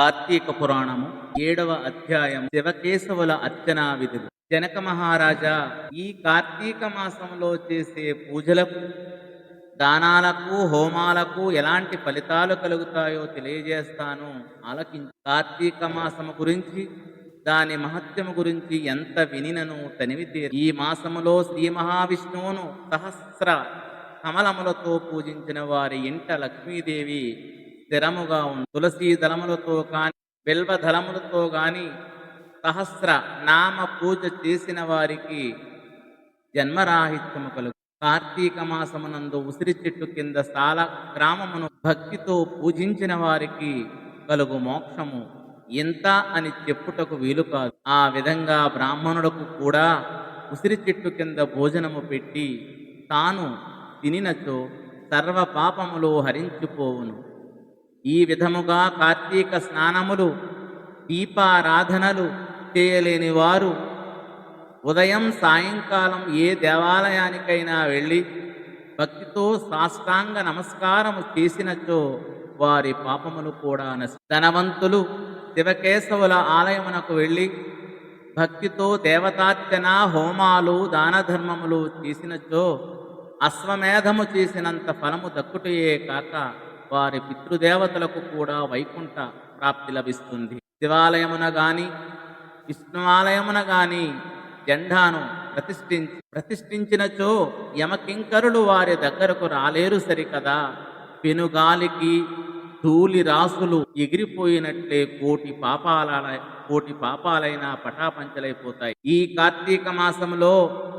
కార్తీక పురాణము ఏడవ అధ్యాయం శివకేశవుల అర్చనా విధులు. జనక మహారాజా ఈ కార్తీక మాసంలో చేసే పూజలకు దానాలకు హోమాలకు ఎలాంటి ఫలితాలు కలుగుతాయో తెలియజేస్తాను. ఆలకించు. కార్తీక మాసము గురించి దాని మహత్యము గురించి ఎంత వినినను తనివితే ఈ మాసములో శ్రీ మహావిష్ణువును సహస్ర కమలములతో పూజించిన వారి ఇంట లక్ష్మీదేవి స్థిరముగా ఉంది తులసి దళములతో కాని బిల్వ దళములతో కానీ సహస్ర నామ పూజ చేసిన వారికి జన్మరాహిత్యము కలుగు. కార్తీక మాసమునందు ఉసిరి చెట్టు కింద సాల గ్రామమును భక్తితో పూజించిన వారికి కలుగు మోక్షము. ఎంత అని చెప్పుటకు వీలు కాదు. ఆ విధంగా బ్రాహ్మణులకు కూడా ఉసిరి చెట్టు కింద భోజనము పెట్టి తాను తినినచో సర్వ పాపములో హరించిపోవును. ఈ విధముగా కార్తీక స్నానములు దీపారాధనలు చేయలేని వారు ఉదయం సాయంకాలం ఏ దేవాలయానికైనా వెళ్ళి భక్తితో సాష్టాంగ నమస్కారము చేసినచో వారి పాపములు కూడా ధనవంతులు శివకేశవుల ఆలయమునకు వెళ్ళి భక్తితో దేవతార్చన హోమాలు దాన ధర్మములు చేసినచో అశ్వమేధము చేసినంత ఫలము దక్కుటయే కాక వారి పితృదేవతలకు కూడా వైకుంఠ ప్రాప్తి లభిస్తుంది. శివాలయమున గాని విష్ణువాలయమున గాని జెండాను ప్రతిష్ఠించి ప్రతిష్ఠించినచో యమకింకరుడు వారి దగ్గరకు రాలేరు సరికదా? పెనుగాలికి ధూళి రాసులు ఎగిరిపోయినట్లే కోటి పాపాల కోటి పాపాలైన పటాపంచలైపోతాయి. ఈ కార్తీక మాసంలో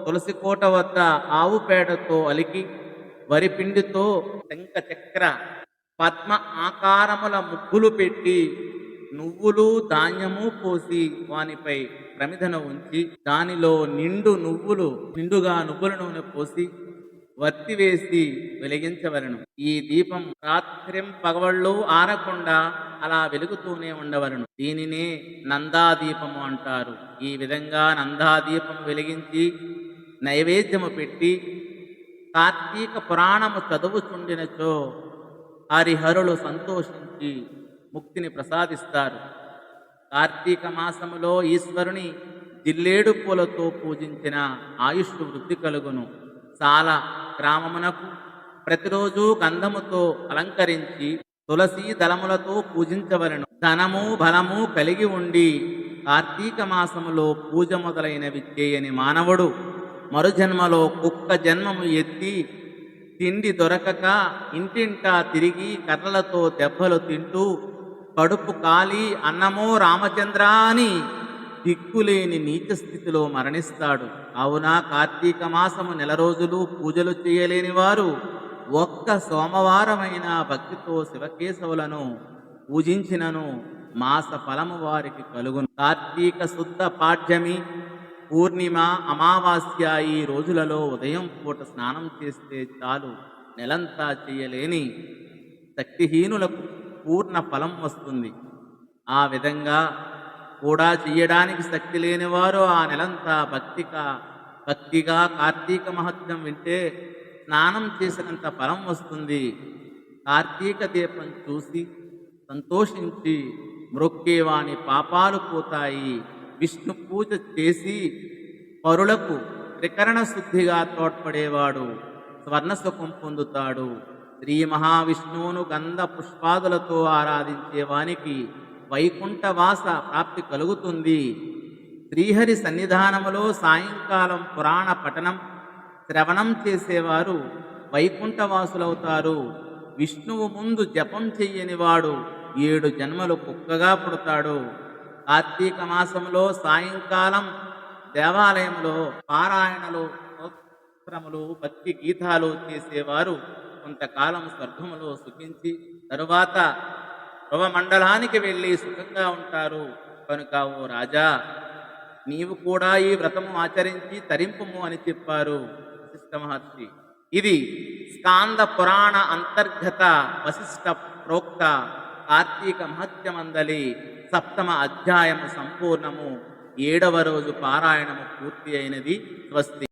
తులసి కోట వద్ద ఆవు పేడతో అలికి వరిపిండితో శంఖ చక్ర పద్మ ఆకారముల ముగ్గులు పెట్టి నువ్వులు ధాన్యము పోసి వానిపై ప్రమిదను ఉంచి దానిలో నిండు నువ్వులు నిండుగా నువ్వుల నూనె పోసి వత్తి వేసి వెలిగించవలను. ఈ దీపం రాత్రిం పగవళ్ళు ఆరకుండా అలా వెలుగుతూనే ఉండవలను. దీనినే నందాదీపము అంటారు. ఈ విధంగా నందాదీపం వెలిగించి నైవేద్యము పెట్టి కార్తీక పురాణము చదువుచుండినచో హరిహరులు సంతోషించి ముక్తిని ప్రసాదిస్తారు. కార్తీక మాసములో ఈశ్వరుని జిల్లేడు పూలతో పూజించిన ఆయుష్ వృద్ధి కలుగును. చాలా గ్రామమునకు ప్రతిరోజు గంధముతో అలంకరించి తులసి దళములతో పూజించవలను. ధనము బలము కలిగి ఉండి కార్తీక మాసములో పూజ మొదలైనవి చేయని మానవుడు మరుజన్మలో కుక్క జన్మము ఎత్తి తిండి దొరకక ఇంటింటా తిరిగి కర్రలతో దెబ్బలు తింటూ కడుపు కాలి అన్నమో రామచంద్ర అని దిక్కులేని నీచ స్థితిలో మరణిస్తాడు. కావున కార్తీక మాసము నెల రోజులు పూజలు చేయలేని వారు ఒక్క సోమవారమైన భక్తితో శివకేశవులను పూజించినను మాస ఫలము వారికి కలుగును. కార్తీక శుద్ధ పాఠ్యమి పూర్ణిమ అమావాస్య ఈ రోజులలో ఉదయం పూట స్నానం చేస్తే చాలు నెలంతా చేయలేని శక్తిహీనులకు పూర్ణ ఫలం వస్తుంది. ఆ విధంగా కూడా చేయడానికి శక్తి లేనివారు ఆ నెలంతా భక్తిగా భక్తిగా కార్తీక మహత్యం వింటే స్నానం చేసినంత ఫలం వస్తుంది. కార్తీక దీపం చూసి సంతోషించి మ్రొక్కేవాని పాపాలు పోతాయి. విష్ణు పూజ చేసి పరులకు త్రికరణ శుద్ధిగా తోడ్పడేవాడు స్వర్ణసుఖం పొందుతాడు. శ్రీ మహావిష్ణువును గంధ పుష్పాదులతో ఆరాధించే వానికి వైకుంఠవాస ప్రాప్తి కలుగుతుంది. శ్రీహరి సన్నిధానములో సాయంకాలం పురాణ పఠనం శ్రవణం చేసేవారు వైకుంఠవాసులవుతారు. విష్ణువు ముందు జపం చెయ్యనివాడు ఏడు జన్మలు కుక్కగా పుడతాడు. కార్తీక మాసంలో సాయంకాలం దేవాలయంలో పారాయణలు స్తోత్రములు భక్తి గీతాలు చేసేవారు. కొంతకాలం స్వర్గములో సుఖించి తరువాత మండలానికి వెళ్ళి సుఖంగా ఉంటారు. కనుక ఓ రాజా నీవు కూడా ఈ వ్రతము ఆచరించి తరింపుము అని చెప్పారు వశిష్ఠ మహర్షి. ఇది స్కాంద పురాణ అంతర్గత వశిష్ఠ ప్రోక్త కార్తీక మహత్యమందలి సప్తమ అధ్యాయము సంపూర్ణము. ఏడవ రోజు పారాయణము పూర్తి అయినది. స్వస్తి.